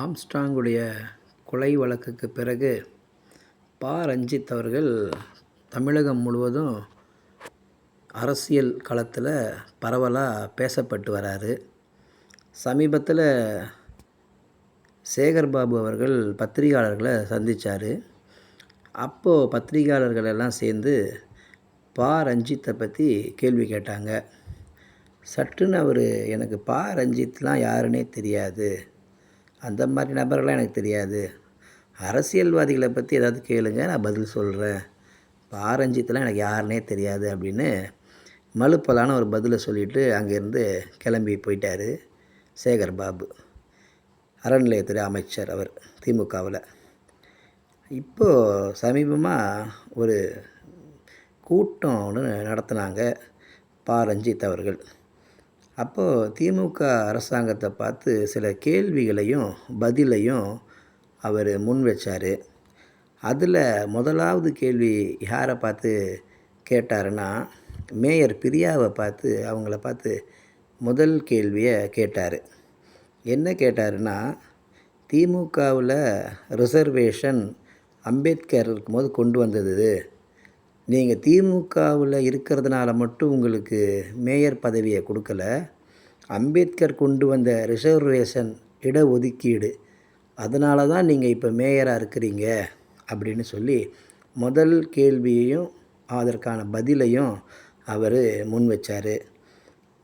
ஆம்ஸ்ட்ராங்குடைய கொலை வழக்குக்கு பிறகு பா. ரஞ்சித் அவர்கள் தமிழகம் முழுவதும் அரசியல் களத்தில் பரவலாக பேசப்பட்டு வராரு. சமீபத்தில் சேகர் பாபு அவர்கள் பத்திரிகையாளர்களை சந்தித்தார் அப்போது பத்திரிகையாளர்கள் எல்லாம் சேர்ந்து பா. ரஞ்சித்தை பற்றி கேள்வி கேட்டாங்க. சட்டுன்னு அவர் எனக்கு பா. ரஞ்சித்லாம் யாருன்னே தெரியாது. அந்த மாதிரி நபர்கள்லாம் எனக்கு தெரியாது. அரசியல்வாதிகளை பற்றி ஏதாவது கேளுங்க நான் பதில் சொல்கிறேன் பாரஞ்சித்தெல்லாம் எனக்கு யாருனே தெரியாது அப்படின்னு மலுப்பலான ஒரு பதிலை சொல்லிவிட்டு அங்கேருந்து கிளம்பி போயிட்டார் சேகர் பாபு அறநிலையத்துறை அமைச்சர் அவர் திமுகவில். இப்போது சமீபமாக ஒரு கூட்டம் ஒன்று நடத்தினாங்க பா ரஞ்சித் அவர்கள். அப்போது திமுக அரசாங்கத்தை பார்த்து சில கேள்விகளையும் பதிலையும் அவர் முன் வச்சார். அதில் முதலாவது கேள்வி யாரை பார்த்து கேட்டாருன்னா மேயர் பிரியாவை பார்த்து அவங்கள பார்த்து முதல் கேள்வியை கேட்டார். என்ன கேட்டாருன்னா திமுகவில் ரிசர்வேஷன் அம்பேத்கர் இருக்கும்போது கொண்டு வந்தது. நீங்கள் திமுகவில் இருக்கிறதுனால மட்டும் உங்களுக்கு மேயர் பதவியை கொடுக்கல அம்பேத்கர் கொண்டு வந்த ரிசர்வேஷன் இடஒதுக்கீடு. அதனால தான் நீங்கள் இப்போ மேயராக இருக்கிறீங்க அப்படின்னு சொல்லி முதல் கேள்வியையும் அதற்கான பதிலையும் அவர் முன் வச்சார்.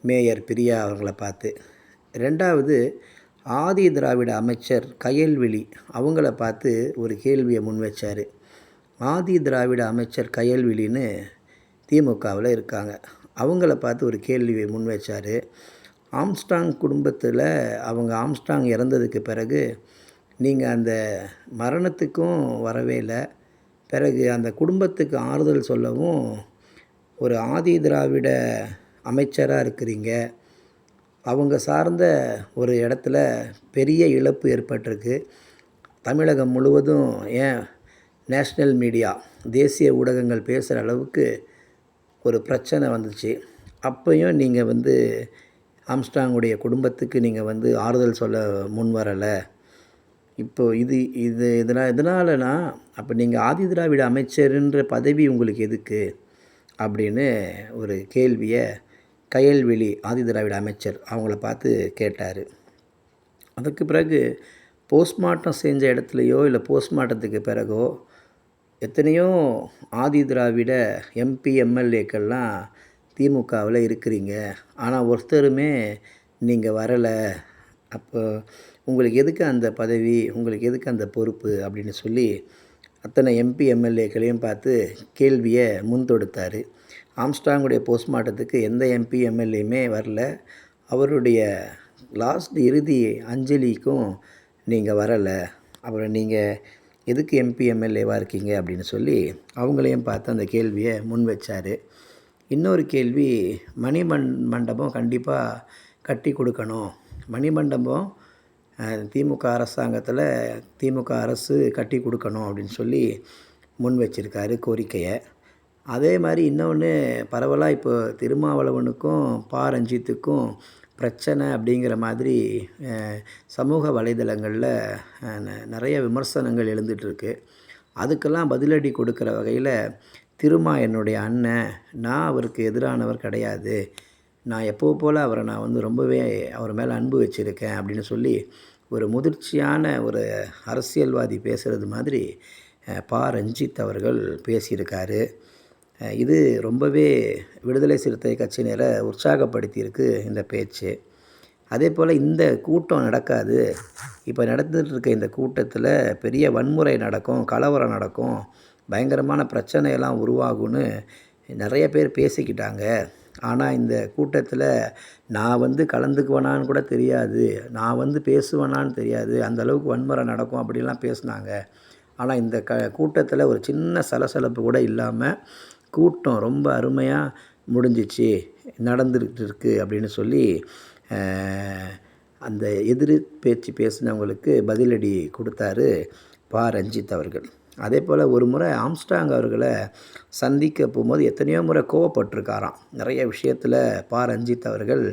மேயர் பிரியா அவங்கள பார்த்து. ரெண்டாவது ஆதி திராவிட அமைச்சர் கயல்விழி அவங்கள பார்த்து ஒரு கேள்வியை முன் வச்சார். ஆதி திராவிட அமைச்சர் கயல்விழின்னு திமுகவில் இருக்காங்க. அவங்கள பார்த்து ஒரு கேள்வியை முன் வச்சார். ஆம்ஸ்டாங் குடும்பத்தில் அவங்க ஆம்ஸ்டாங் இறந்ததுக்கு பிறகு நீங்கள் அந்த மரணத்துக்கும் வரவே இல்லை. பிறகு அந்த குடும்பத்துக்கு ஆறுதல் சொல்லவும் ஒரு ஆதி திராவிட அமைச்சராக இருக்கிறீங்க. அவங்க சார்ந்த ஒரு இடத்துல பெரிய இழப்பு ஏற்பட்டிருக்கு. தமிழகம் முழுவதும் ஏன் நேஷ்னல் மீடியா தேசிய ஊடகங்கள் பேசுகிற அளவுக்கு ஒரு பிரச்சனை வந்துச்சு. அப்பையும் நீங்கள் வந்து ஆம்ஸ்டாங்குடைய குடும்பத்துக்கு நீங்கள் வந்து ஆறுதல் சொல்ல முன் வரலை. இப்போது இது இது இதனால் எதனாலனா அப்போ நீங்கள் ஆதி திராவிட அமைச்சருன்ற பதவி உங்களுக்கு எதுக்கு? அப்படின்னு ஒரு கேள்வியை கயல்வெளி ஆதி திராவிட அமைச்சர் அவங்கள பார்த்து கேட்டார். அதற்கு பிறகு போஸ்ட்மார்ட்டம் செஞ்ச இடத்துலையோ இல்லை போஸ்ட்மார்ட்டத்துக்கு பிறகோ எத்தனையோ ஆதி திராவிட எம்பி எம்எல்ஏக்கள்லாம் திமுகவில் இருக்கிறீங்க. ஆனால் ஒருத்தருமே நீங்கள் வரலை. அப்போ உங்களுக்கு எதுக்கு அந்த பதவி? உங்களுக்கு எதுக்கு அந்த பொறுப்பு? அப்படின்னு சொல்லி அத்தனை எம்பி எம்எல்ஏக்களையும் பார்த்து கேள்வியை முன் தொடுத்தார் ஆம்ஸ்டாங்குடைய போஸ்ட்மார்ட்டத்துக்கு எந்த எம்பி எம்எல்ஏயுமே வரல. அவருடைய லாஸ்ட் இறுதி அஞ்சலிக்கும் நீங்கள் வரலை. அப்புறம் நீங்கள் எதுக்கு எம்பி எம்எல்ஏவாக இருக்கீங்க அப்படின்னு சொல்லி அவங்களையும் பார்த்து அந்த கேள்வியை முன் வச்சார் இன்னொரு கேள்வி மணிமண் மண்டபம் கண்டிப்பாக கட்டி கொடுக்கணும். மணிமண்டபம் திமுக அரசாங்கத்தில் திமுக அரசு கட்டி கொடுக்கணும் அப்படின்னு சொல்லி முன் வச்சிருக்காரு கோரிக்கையை. அதே மாதிரி இன்னொன்று பரவலாக இப்போ திருமாவளவனுக்கும் பா. ரஞ்சித்துக்கும் பிரச்சனை அப்படிங்கிற மாதிரி சமூக வலைதளங்களில் நிறைய விமர்சனங்கள் எழுந்துகிட்ருக்கு அதுக்கெல்லாம் பதிலடி கொடுக்குற வகையில் திருமா என்னுடைய அண்ணன். நான் அவருக்கு எதிரானவர் கிடையாது. நான் எப்போ போல் அவரை நான் வந்து ரொம்பவே அவர் மேலே அன்பு வச்சுருக்கேன் அப்படின்னு சொல்லி ஒரு முதிர்ச்சியான ஒரு அரசியல்வாதி பேசுகிறது மாதிரி பா. ரஞ்சித் அவர்கள் பேசியிருக்காரு. இது ரொம்பவே விடுதலை சிறுத்தை கட்சியினரை உற்சாகப்படுத்தியிருக்கு இந்த பேச்சு. அதே போல் இந்த கூட்டம் நடக்காது. இப்போ நடந்துகிட்டு இருக்க இந்த கூட்டத்தில் பெரிய வன்முறை நடக்கும் கலவரம் நடக்கும். பயங்கரமான பிரச்சனையெல்லாம் உருவாகும்னு நிறைய பேர் பேசிக்கிட்டாங்க. ஆனால் இந்த கூட்டத்தில் நான் வந்து கலந்துக்குவேனான்னு கூட தெரியாது. நான் வந்து பேசுவேனான்னு தெரியாது. அந்தளவுக்கு வன்முறை நடக்கும் அப்படிலாம் பேசுனாங்க. ஆனால் இந்த க கூட்டத்தில் ஒரு சின்ன சலசலப்பு கூட இல்லாமல் கூட்டம் ரொம்ப அருமையாக முடிஞ்சிச்சு. நடந்துக்கிட்டு இருக்குது அப்படின்னு சொல்லி அந்த எதிர் பேச்சு பேசினவங்களுக்கு பதிலடி கொடுத்தாரு பா. ரஞ்சித் அவர்கள். அதே போல் ஒரு முறை ஆம்ஸ்டாங் அவர்களை சந்திக்க போகும்போது எத்தனையோ முறை கோவப்பட்டிருக்காராம். நிறைய விஷயத்தில் பா. ரஞ்சித் அவர்கள்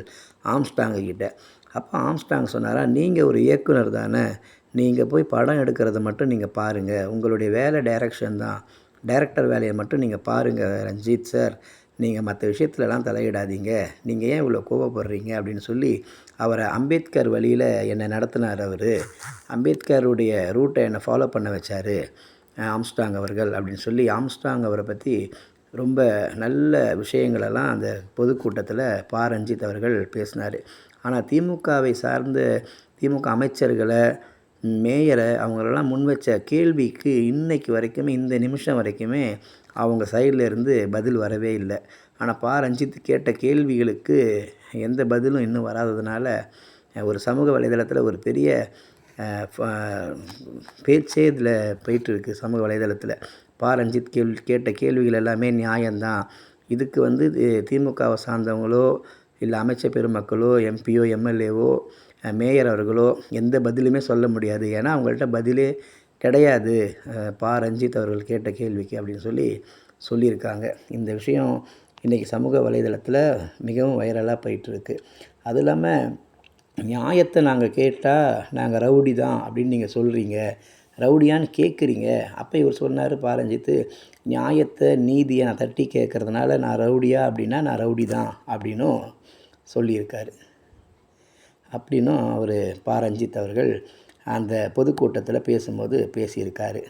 ஆம்ஸ்டாங்க கிட்ட. அப்போ ஆம்ஸ்டாங் சொன்னாரா நீங்கள் ஒரு இயக்குனர் தானே நீங்கள் போய் படம் எடுக்கிறத மட்டும் நீங்கள் பாருங்கள் உங்களுடைய வேலை டைரக்ஷன் தான். டைரக்டர் வேலையை மட்டும் நீங்கள் பாருங்கள் ரஞ்சித் சார் நீங்கள் மற்ற விஷயத்துலலாம் தலையிடாதீங்க. நீங்கள் ஏன் இவ்வளோ கோவப்படுறீங்க? அப்படின்னு சொல்லி அவரை அம்பேத்கர் வழியில் என்னை நடத்தினார் அவர். அம்பேத்கருடைய ரூட்டை என்னை ஃபாலோ பண்ண வச்சார். ஆம்ஸ்டாங் அவர்கள் அப்படின்னு சொல்லி ஆம்ஸ்டாங் அவரை பற்றி ரொம்ப நல்ல விஷயங்களெல்லாம் அந்த பொதுக்கூட்டத்தில் பா ரஞ்சித் அவர்கள் பேசினார். ஆனால் திமுகவை சார்ந்த திமுக அமைச்சர்களை மேயரை அவங்களெல்லாம் முன் வச்ச கேள்விக்கு இன்றைக்கு வரைக்குமே இந்த நிமிஷம் வரைக்குமே அவங்க சைடில் இருந்து பதில் வரவே இல்லை. ஆனால் பா ரஞ்சித் கேட்ட கேள்விகளுக்கு எந்த பதிலும் இன்னும் வராததுனால ஒரு சமூக வலைதளத்தில் ஒரு பெரிய பேச்சே இதில் போயிட்டுருக்கு சமூக வலைதளத்தில். பா ரஞ்சித் கேள்வி கேட்ட கேள்விகள் எல்லாமே நியாயம்தான். இதுக்கு வந்து தி- திமுகவை சார்ந்தவங்களோ இல்லை அமைச்சர் பெருமக்களோ எம்பியோ எம்எல்ஏவோ மேயர் அவர்களோ எந்த பதிலுமே சொல்ல முடியாது. ஏன்னா அவங்கள்ட்ட பதிலே கிடையாது. பா ரஞ்சித் அவர்கள் கேட்ட கேள்விக்கு அப்படின்னு சொல்லி சொல்லியிருக்காங்க. இந்த விஷயம் இன்றைக்கி சமூக வலைதளத்தில் மிகவும் வைரலாக போயிட்டுருக்கு. அது இல்லாமல் நியாயத்தை நாங்கள் கேட்டால் நாங்கள் ரவுடி தான் அப்படின்னு நீங்கள் சொல்கிறீங்க ரவுடியான்னு கேட்குறீங்க அப்போ இவர் சொன்னார் பாரஞ்சித்து நியாயத்தை நீதியை நான் தட்டி கேட்குறதுனால நான் ரவுடியா அப்படின்னா நான் ரவுடி தான் அப்படின்னும் சொல்லியிருக்காரு. அப்படின்னும் அவர் பாரஞ்சித் அவர்கள் அந்த பொதுக்கூட்டத்தில் பேசும்போது பேசியிருக்காரு.